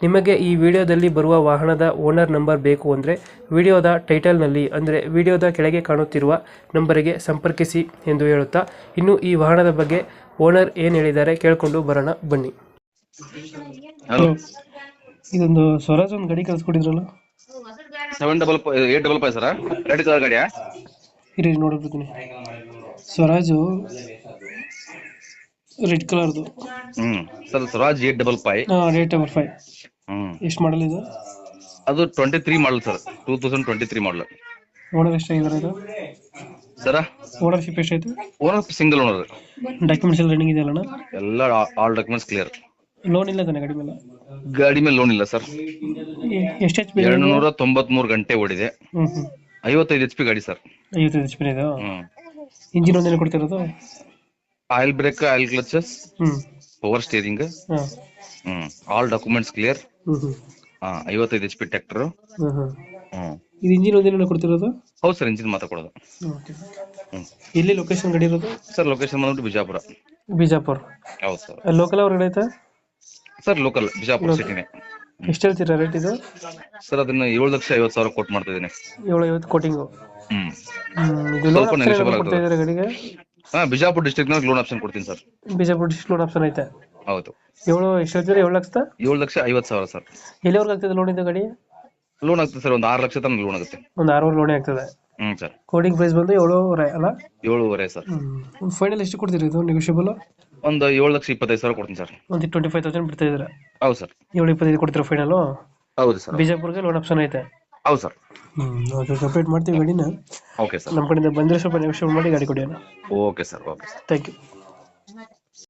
ನಿಮಗೆ ಈ ವಿಡಿಯೋದಲ್ಲಿ ಬರುವ ವಾಹನದ ಓನರ್ ನಂಬರ್ ಬೇಕು ಅಂದರೆ ವಿಡಿಯೋದ ಟೈಟಲ್ನಲ್ಲಿ ಅಂದರೆ ವಿಡಿಯೋದ ಕೆಳಗೆ ಕಾಣುತ್ತಿರುವ ನಂಬರಿಗೆ ಸಂಪರ್ಕಿಸಿ ಎಂದು ಹೇಳುತ್ತಾ ಇನ್ನು ಈ ವಾಹನದ ಬಗ್ಗೆ ಓನರ್ ಏನು ಹೇಳಿದ್ದಾರೆ ಕೇಳಿಕೊಂಡು ಬರೋಣ ಬನ್ನಿ. ಹಲೋ. ಇದೊಂದು ಸ್ವರಾಜ್ ಒಂದು ಗಾಡಿ ಕಳಿಸ್ಕೊಟ್ಟಿದ್ರಲ್ಲ? Seven double eight double five sir red colour ಗಾಡಿಯಾ? ಇರಿ ನೋಡ್ಬಿಡ್ತೀನಿ. ಸ್ವರಾಜು ರೆಡ್ ಕಲರ್ದು. ಹ್ಮ್. Sir Swaraj eight double five. Eight rate number five. ಹ್ಮ್. ಎಷ್ಟು ಮಾಡಲ್ ಇದು? ಅದು twenty three model sir. Two thousand twenty three model owner ಎಷ್ಟಾಗಿದ್ದಾರೆ ಇದು? ಸರ? ಓನರ್ಶಿಪ್ ಎಷ್ಟಾಯ್ತು ಓನರ್ ಸಿಂಗಲ್ ಓನರ್ ಡಾಕ್ಯುಮೆಂಟ್ಸ್ ಎಲ್ಲ ರನ್ನಿಂಗ್ ಇದೆಯಲ್ಲ ಎಲ್ಲ ಆಲ್ ಡಾಕ್ಯುಮೆಂಟ್ಸ್ ಕ್ಲಿಯರ್ ಲೋನ್ ಇಲ್ಲ ತಾನೆ ಗಾಡಿ ಮೇಲೆ? ಗಾಡಿ ಮೇಲೆ ಲೋನ್ ಇಲ್ಲ ಸರ್. ಎಷ್ಟು ಎಚ್ ಪಿ ಎರಡು ನೂರ ತೊಂಬತ್ಮೂರು ಗಂಟೆ ಓಡಿದೆ. ಐವತ್ತೈದು ಎಚ್ ಪಿ ಗಾಡಿ ಸರ್. ಐವತ್ತೈದು ಎಚ್ ಪಿ ಇದು? ಹ್ಮ್. ಇಂಜಿನ್ ಒಂದೇನೆ ಕೊಡ್ತಿರೋದು? Oil brake oil clutches power steering hmm. All documents clear ಐವತ್ತೈದು ಎಚ್ ಪಿ ಟ್ರ್ಯಾಕ್ಟರ್ ಹಾಂ ಇದು ಇಂಜಿನ್ ಒಂದೇನೆ ಕೊಡ್ತಿರೋದು? ಹೌದು ಸರ್ ಇಂಜಿನ್ ಮಾತ್ರ ಕೊಡೋದು. ಎಲ್ಲಿ ಲೊಕೇಶನ್ ಗಾಡಿ ಇರೋದು? ಸರ್ ಲೊಕೇಶನ್ ಬಂದ್ಬಿಟ್ಟು ಬಿಜಾಪುರ. ಬಿಜಾಪುರ. ಹೌದು ಸರ್. ಲೋಕಲ್ ಹೊರಗಡೆ ಐತಾ? ಸರ್ ಲೋಕಲ್ ಬಿಜಾಪುರ ಸಿಟಿನೇ. ಎಷ್ಟು ಹೇಳ್ತೀರಾ ರೇಟ್ ಇದು? ಸರ್ ಅದನ್ನ ಏಳು ಲಕ್ಷ ಐವತ್ತು ಸಾವಿರ ಕೊಟ್ಟು ಮಾಡ್ತಾ ಇದ್ದೀನಿ ಏಳು ಐವತ್ತು ಕೋಟಿಂಗು ಹ್ಮ್. ಇದು ಲೋನ್ ಗಾಡಿಗೆ? ಹಾ ಬಿಜಾಪುರ ಡಿಸ್ಟ್ರಿಕ್ಟ್ ನಾಗ ಲೋನ್ ಆಪ್ಷನ್ ಕೊಡ್ತೀನಿ sir. Bijapur district loan option ಐತೆ? ಹೌದು. ಏಳು ಎಷ್ಟು ಹೇಳ್ತೀರಾ? ಏಳು ಲಕ್ಷದ? ಏಳು ಲಕ್ಷ ಐವತ್ತು ಸಾವಿರ ಸರ್. ಎಲ್ಲಿವರೆಗೆ ಆಗ್ತದೆ ಲೋನ್ ಇದು ಗಾಡಿ? ಲೋನ್ ಆಗ್ತದೆ ಸರ್ ಒಂದು ಆರು ಲಕ್ಷ ತನಕ ಲೋನ್ ಆಗುತ್ತೆ. ಒಂದು ಆರೂವರೆ ಲೋನ್ ಆಗ್ತದೆ. ಹ್ಮ್ ಸರ್. ಕೋಡಿಂಗ್ ಪ್ರೈಸ್ ಬಂದು ಏಳುವರೆ ಅಲ್ಲ? ಏಳುವರೆ ಸರ್. ಒಂದು ಫೈನಲ್ ಎಷ್ಟು ಕೊಡ್ತೀರಿ ಇದು ನೆಗೋಷಿಯಬಲ್ ಒಂದು ಏಳು ಲಕ್ಷ ಇಪ್ಪತ್ತೈದು ಸಾವಿರ ಕೊಡ್ತೀನಿ ಸರ್. ಒಂದು ಟ್ವೆಂಟಿ ಫೈವ್ ತೌಸಂಡ್ ಬಿಡ್ತಾ ಇದ್ದೀರಾ? ಹೌದು ಸರ್. ಏಳು ಇಪ್ಪತ್ತೈದು ಕೊಡ್ತೀರಾ ಫೈನಲ್ ಹೌದು ಸರ್. ಬಿಜಾಪುರ್ಗೆ ಲೋನ್ ಆಪ್ಷನ್ ಐತೆ. ಹೌದು ಸರ್. ಹ್ಞೂ ಓಕೆ ಕಂಪ್ಲೀಟ್ ಮಾಡ್ತೀವಿ ಗಾಡಿನ. ಓಕೆ ಸರ್ ನಮ್ಮ ಕಡೆಯಿಂದ ಬಂದರೆ ಸ್ವಲ್ಪ ನೆಗೋಷಿಯೇಟ್ ಮಾಡಿ ಗಾಡಿ ಕೊಡಿ okay sir okay sir thank you